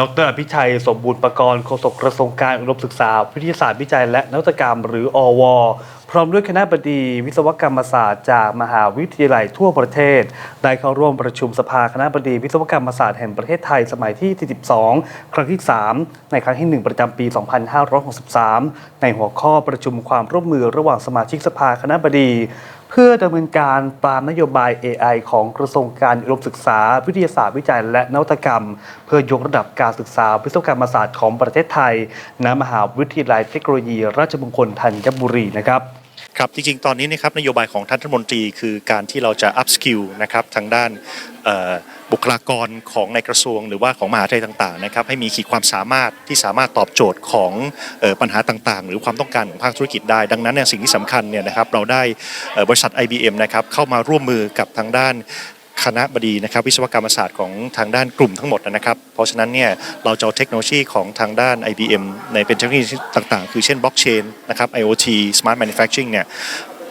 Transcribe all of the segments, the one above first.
ดรอภิชัยสมบูรณ์ประกรณ์โฆษกกระทรวงการอุดมศึกษา วิทยาศาสตร์วิจัยและนวัตกรรม หรืออว พร้อมด้วยคณะบดีวิศวกรรมศาสตร์จากมหาวิทยาลัยทั่วประเทศ ได้เข้าร่วมประชุมสภาคณะบดีวิศวกรรมศาสตร์แห่งประเทศไทยสมัยที่ 42 ครั้งที่ 3 ในครั้งที่ 1 ประจำปี 2563 ในหัวข้อประชุมความร่วมมือระหว่างสมาชิกสภาคณะบดี เพื่อดำเนินการตามนโยบาย AI ของกระทรวงการอุดมศึกษา วิทยาศาสตร์วิจัย และนวัตกรรม เพื่อยกระดับการศึกษาวิศวกรรมศาสตร์ของประเทศไทยณมหาวิทยาลัยเทคโนโลยี ราชมงคลธัญบุรีนะครับครับจริงๆ ตอนนี้นะครับนโยบายของท่านรัฐมนตรี คือการที่เราจะ up skill นะครับทางด้านเคลากรของในกระทรวง หรือว่าของมหาวิทยาลัยต่างๆนะครับให้มีขีดความสามารถที่สามารถตอบโจทย์ของปัญหาต่างๆ หรือความต้องการของภาคธุรกิจได้ ดังนั้นเนี่ยสิ่งที่สำคัญเนี่ยนะครับเราได้บริษัท IBM นะครับเข้ามาร่วมมือกับทางด้านคณะบดีนะครับวิศวกรรมศาสตร์ของทางด้านกลุ่มทั้งหมดนะครับ เพราะฉะนั้นเนี่ยเราจะเอาเทคโนโลยีของทางด้าน IBM ในเป็นเทคโนโลยีต่างๆ คือเช่นบล็อกเชนนะครับ IoT Smart Manufacturing เนี่ย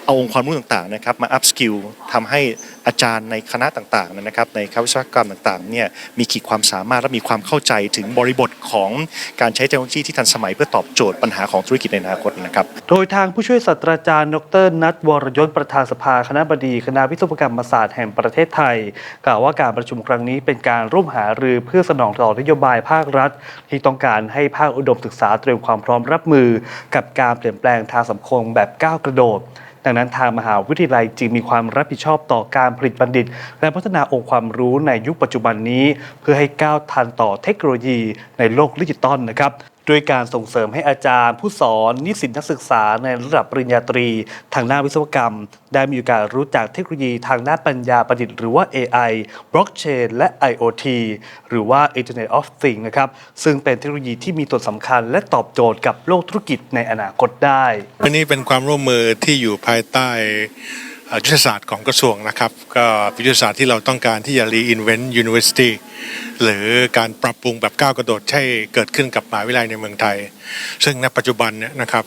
เอาองค์ความรู้ต่างๆนะครับมา up skill ทำให้อาจารย์ในคณะต่างๆนะครับในคณะวิศวกรรมต่างๆเนี่ยมีขีดความสามารถและมีความเข้าใจถึงบริบทของการใช้เทคโนโลยีที่ทันสมัยเพื่อตอบโจทย์ปัญหาของธุรกิจในอนาคตนะครับ โดยทางผู้ช่วยศาสตราจารย์ ดรนัทวรยศประธานสภาคณะบดีคณะวิศวกรรมศาสตร์แห่งประเทศไทย กล่าวว่าการประชุมครั้งนี้เป็นการร่วมหารือเพื่อสนองต่อนโยบายภาครัฐ ที่ต้องการให้ภาคอุดมศึกษาเตรียมความพร้อมรับมือ กับการเปลี่ยนแปลงทางสังคมแบบก้าวกระโดด ดังนั้นทางมหาวิทยาลัยจึงมีความรับผิดชอบต่อการผลิตบัณฑิต และพัฒนาองค์ความรู้ในยุคปัจจุบันนี้ เพื่อให้ก้าวทันต่อเทคโนโลยีในโลกดิจิตอลนะครับ ด้วยการส่งเสริมให้อาจารย์ ผู้สอนนิสิตนักศึกษาในระดับปริญญาตรี ทางด้านวิศวกรรม ได้มีโอกาสรู้จักเทคโนโลยีทางด้านปัญญาประดิษฐ์หรือว่า AI Blockchain และ IoT หรือว่า Internet of Things นะครับซึ่งเป็นเทคโนโลยีที่มีตัวสำคัญ และตอบโจทย์กับโลกธุรกิจในอนาคตได้ วันนี้เป็นความร่วมมือที่อยู่ภายใต้ ยุทธศาสตร์ของกระทรวงนะครับก็ยุทธศาสตร์ที่เราต้องการที่จะ reinvent university หรือการปรับปรุงแบบก้าวกระโดดให้เกิดขึ้นกับมหาวิทยาลัยในเมืองไทย ซึ่งณปัจจุบันเนี่ยนะครับ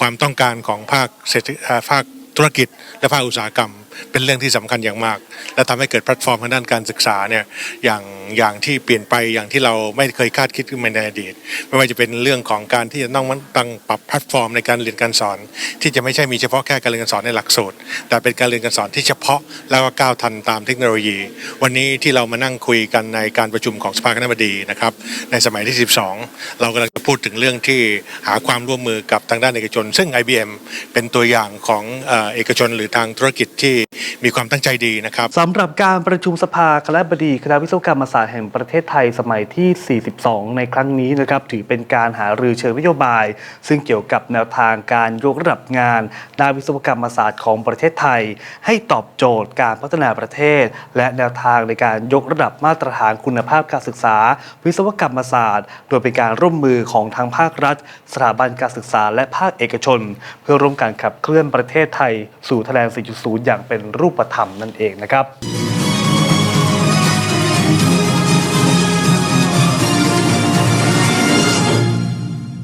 ความต้องการของภาคเศรษฐภาคธุรกิจและภาคอุตสาหกรรม เป็นเรื่องที่สำคัญอย่างมาก และทำให้เกิดแพลตฟอร์มทางด้านการศึกษาเนี่ยอย่างอย่างที่เปลี่ยนไปอย่างที่เราไม่เคยคาดคิดขึ้นมาในอดีต ไม่ว่าจะเป็นเรื่องของการที่จะต้องมันตั้งปรับแพลตฟอร์มในการเรียนการสอน ที่จะไม่ใช่มีเฉพาะแค่การเรียนการสอนในหลักสูตร แต่เป็นการเรียนการสอนที่เฉพาะแล้วก็ก้าวทันตามเทคโนโลยี วันนี้ที่เรามานั่งคุยกันในการประชุมของสภาคณะบดีนะครับในสมัยที่ 12 เรากำลังจะพูดถึงเรื่องที่หาความร่วมมือกับทางด้านเอกชน ซึ่ง IBM เป็นตัวอย่างของเอกชนหรือทางธุรกิจที่ มีความตั้งใจดีนะครับสำหรับการประชุมสภาคณะบดีคณะวิศวกรรมศาสตร์แห่งประเทศไทยสมัยที่ 42 ในครั้งนี้นะครับถือเป็นการหารือเชิงนโยบาย ซึ่งเกี่ยวกับแนวทางการยกระดับงานด้านวิศวกรรมศาสตร์ของประเทศไทย ให้ตอบโจทย์การพัฒนาประเทศ และแนวทางในการยกระดับมาตรฐานคุณภาพการศึกษา วิศวกรรมศาสตร์ โดยเป็นการร่วมมือของทางภาครัฐ สถาบันการศึกษาและภาคเอกชน เพื่อร่วมกันขับเคลื่อนประเทศไทย สู่ทะเลน4.0 อย่างเป็นรูปธรรมนั่นเองนะครับ